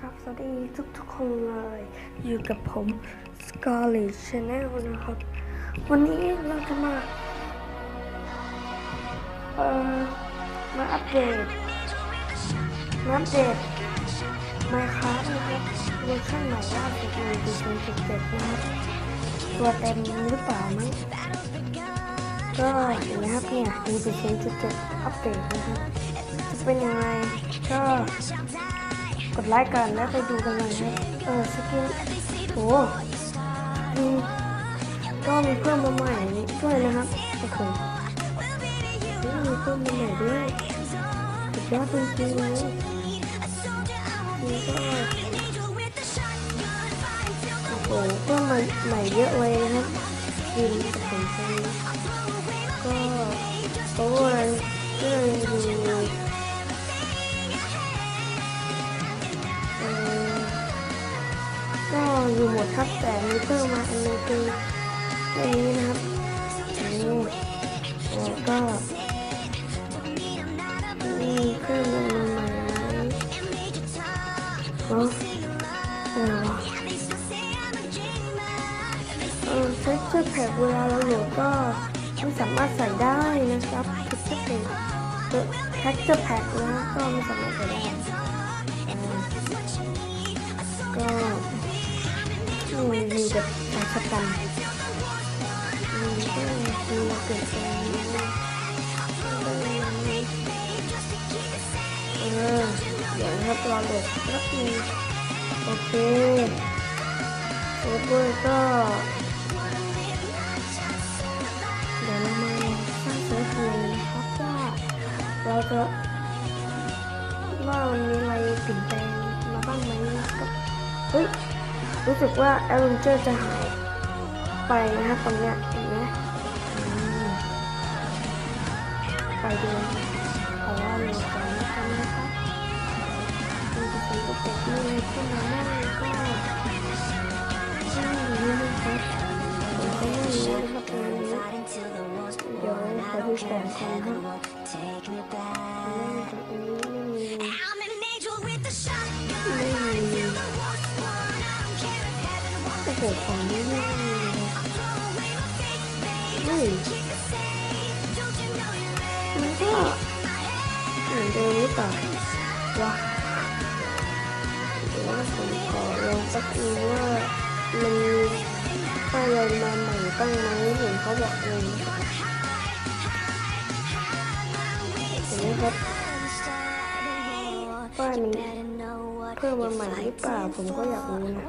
สวัสดีทุกทุกๆคนเลย อยู่กับผม Scarlet Channel นะครับ วันนี้เราจะมา เอ่อ มาอัปเดตมาอัปเดต Minecraft นะครับเวอร์ชันใหม่ล่าสุดในปี2017นะครับตัวเต็มหรือเปล่ามั้งก็เห็นนะครับเนี่ยมีปี2017อัปเดตนะครับจะเป็นยังไงก็ กดไลค์กันแล้วไปดูกันเลยนะเออสกินโอ้อืมก็มีเพิ่มมาใหม่ด้วยนะครับโอ้โหมีเพิ่มมาใหม่ด้วยสุดยอดจริงๆเลยนี่ก็โอ้โหเพิ่มมาใหม่เยอะเลยนะครับกินกับผมก็เพราะว่าก็เลย ครับ แต่มีเพิ่มมาอันนึงคืออันนี้นะครับอันนี้แล้วก็นี่เพิ่มมาใหม่ไหมเนาะอเออเท็กเจอร์แพ็กเวลาเราโหลดก็ไม่สามารถใส่ได้นะครับเท็กเจอร์แพ็กเท็กเจอร์แพ็กนะก็ไม่สามารถ นี่มีแบบการสแกนนี่ก็มีมาเกิดตรงนี้เออเดี๋ยวนะครับรอโหลดแป๊บนึงโอเคเซิร์ฟเวอร์ก็เดี๋ยวเรามาสร้างเซิร์ฟเวอร์นะครับว่าเราจะว่ามันมีอะไรเปลี่ยนแปลงมาบ้างไหมนะครับเฮ้ย รู้สึกว่าแอร์เจอร์จะหายไปนะครับตรงเนี้ยเห็นไหมไปดูเพราะว่าเราจะไม่ทำนะครับมันจะเป็นกระปุกนี่เลยขึ้นมาบ้างก็อืมนี่นะครับผมก็ไม่รู้นะครับตรงนี้เดี๋ยวขอดูของก่อนครับ โอ้โหของนี้ไม่มันก็เหมือนเดิมหรือเปล่าวะเดี๋ยวผมขอลองสักทีว่ามันมีอะไรมาใหม่บ้างไหมเห็นเขาบอกเลยนะครับเห็นไหมครับป้ายมันเพิ่มมาใหม่หรือเปล่าผมก็อยากรู้นะ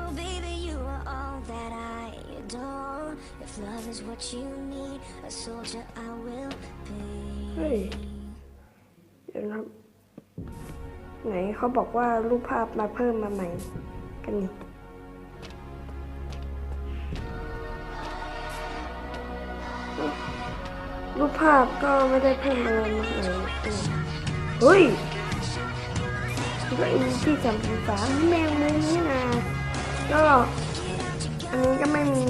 love is what you need, a soldier I will be. เฮ้ย เดี๋ยวนะครับ ไหนเขาบอกว่ารูปภาพมาเพิ่มมาใหม่ กันนี่รูปภาพก็ไม่ได้เพิ่มมาเลยเฮ้ยก็อินที่สามสิบสามแมงมุมนี่นะก็อันนี้ก็ไม่มี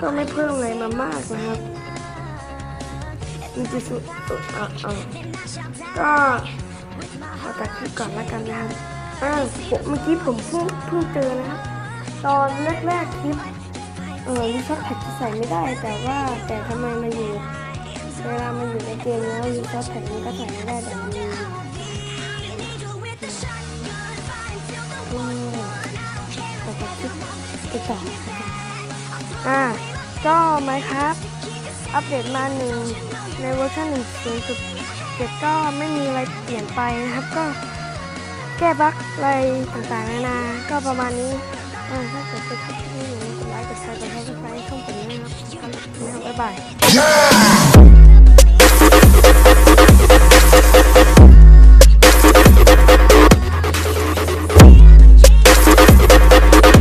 ก็ไม่เพิ่มอะไรมามากนะครับมีจุดสุดอะอะก็ขอตัดคลิปก่อนล้วกันนะครับอ่าเมื่อกี้ผมเพิ่งเพิ่งเจอนะครับตอนแรกๆคลิปเออรีซอสแพ็กจะใส่ไม่ได้แต่ว่าแต่ทำไมมาอยู่เวลามันอยู่ในเกมแล้วรีซอสแพ็กมันก็ใส่ไม่ได้แต่มันมีอืมขอตัดคลิปไปต่ออ่า ก็ไหมครับ อัปเดตมาหนึ่งในเวอร์ชันหนึ่งสูงสุดเก็ไม่มีอะไรเปลี่ยนไปนะครับ ก็แก้บั๊กอะไรต่างๆนานา ก็ประมาณนี้อ่าถ้าเกิดไปชอบคลิปนี้อย่าลืมกดไลค์กดแชร์กดซับสไครต์ช่องผมด้วยนะครับครับบ๊ายบาย Yeah!